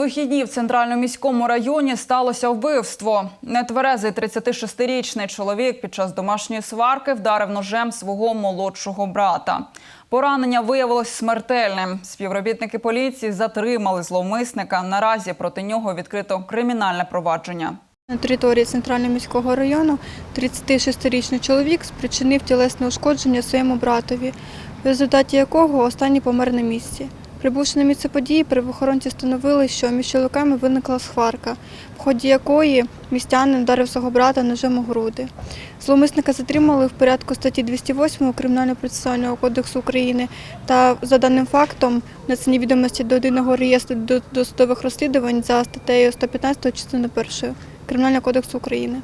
вихідні в центральному міському районі сталося вбивство. Нетверезий 36-річний чоловік під час домашньої сварки вдарив ножем свого молодшого брата. Поранення виявилось смертельним. Співробітники поліції затримали зловмисника. Наразі проти нього відкрито кримінальне провадження. На території центрального міського району 36-річний чоловік спричинив тілесне ушкодження своєму братові, в результаті якого останній помер на місці. Прибувши на місце події, правоохоронці встановили, що між чоловіками виникла схварка, в ході якої містянин вдарив свого брата ножем у груди. Зловмисника затримали в порядку статті 208 Кримінально-процесуального кодексу України та за даним фактом внесені відомості до єдиного реєстру до- досудових розслідувань за статтею 115 частини 1 Кримінального кодексу України.